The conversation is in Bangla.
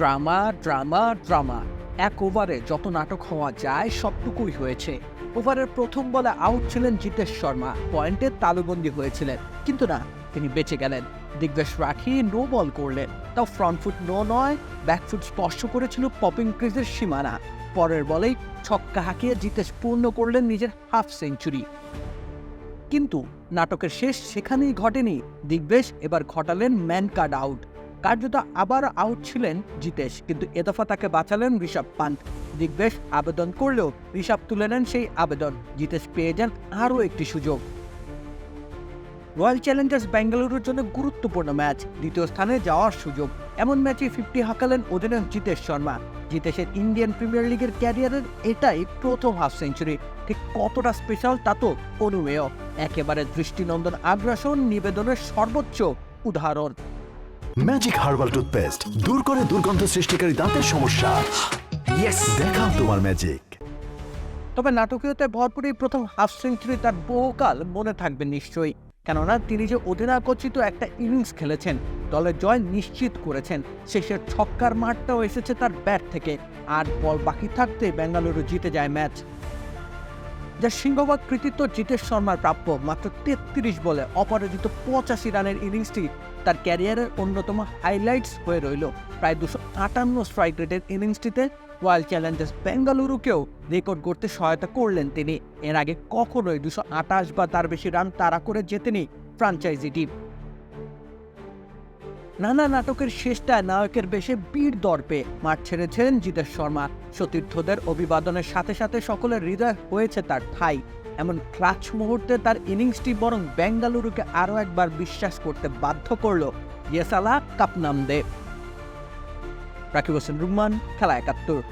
Drama drama drama. এক ওভারে যত নাটক হওয়া যায়, সবটুকুই হয়েছে। ওভারের প্রথম বলে আউট ছিলেন জিতেশ শর্মা। পয়েন্টে তালুবন্দি হয়েছিলেন। কিন্তু না, তিনি বেঁচে গেলেন। দিগ্বেশ রাখি নো বল করলেন। তাও ফ্রন্ট ফুট নো নয় ব্যাকফুট স্পর্শ করেছিল পপিং ক্রিজের সীমানা। পরের বলেই ছক্কা হাঁকিয়ে জিতেশ পূর্ণ করলেন নিজের হাফ সেঞ্চুরি কিন্তু নাটকের শেষ সেখানেই ঘটেনি। দিগ্বেশ এবার ঘটালেন ম্যান কার্ড আউট কার্যত আবার আউট ছিলেন জিতেশ। কিন্তু এ দফা তাকে বাঁচালেন ঋষভ পান্ত দিগ্বেশ আবেদন করলেও ঋষভ তুলে নেন সেই আবেদন। জিতেশ পেয়ে যান আরও একটি সুযোগ। রয়্যাল চ্যালেঞ্জার্স বেঙ্গালুরুর জন্য গুরুত্বপূর্ণ ম্যাচ। দ্বিতীয় স্থানে যাওয়ার সুযোগ। এমন ম্যাচে ফিফটি হাঁকালেন অধিনায়ক জিতেশ শর্মা। জিতেশের ইন্ডিয়ান প্রিমিয়ার লিগের ক্যারিয়ারের এটাই প্রথম হাফ সেঞ্চুরি। ঠিক কতটা স্পেশাল তা তো অনুমেয়। একেবারে দৃষ্টিনন্দন আগ্রাসন নিবেদনের সর্বোচ্চ উদাহরণ। ম্যাজিক হার্বাল টুথপেস্ট দূর করে দুর্গন্ধ সৃষ্টিকারী দাঁতের সমস্যা। দেখাও তোমার ম্যাজিক তবে নাটকীয়তায় ভরপুর এই প্রথম হাফ সেঞ্চুরি তার বহুকাল মনে থাকবে নিশ্চয়ই। কেননা তিনি যে অধিনায়কোচিত একটা ইনিংস খেলেছেন দলের জয় নিশ্চিত করেছেন শেষের ছক্কার মাঠটাও এসেছে তার ব্যাট থেকে। আর বল বাকি থাকতে বেঙ্গালুরু জিতে যায় ম্যাচ যা সিংহভাগ কৃতিত্ব জিতেশ শর্মার প্রাপ্য। মাত্র তেত্রিশ বলে অপরাজিত পঁচাশি রানের ইনিংসটি তার ক্যারিয়ারের অন্যতম হাইলাইটস হয়ে রইল। প্রায় দুশো আটান্ন স্ট্রাইক রেটের ইনিংসটিতে রয়্যাল চ্যালেঞ্জার্স বেঙ্গালুরুকেও রেকর্ড করতে সহায়তা করলেন তিনি। এর আগে কখনোই দুশো আটাশ বা তার বেশি রান তাড়া করে জেতেনি ফ্রাঞ্চাইজি টিম। নানা নাটকের শেষটায় নায়কের বেশে বীর দর্পে মাঠ ছেড়েছিলেন জিতেশ শর্মা। সতীর্থদের অভিবাদনের সাথে সাথে সকলের হৃদয় হয়েছে তার ঠাই। এমন ক্লাচ মুহূর্তে তার ইনিংসটি বরং বেঙ্গালুরুকে আরও একবার বিশ্বাস করতে বাধ্য করল ইয়েসালা কাপনাম দেব রাকিব হোসেন রুম্মান খেলা একাত্তর।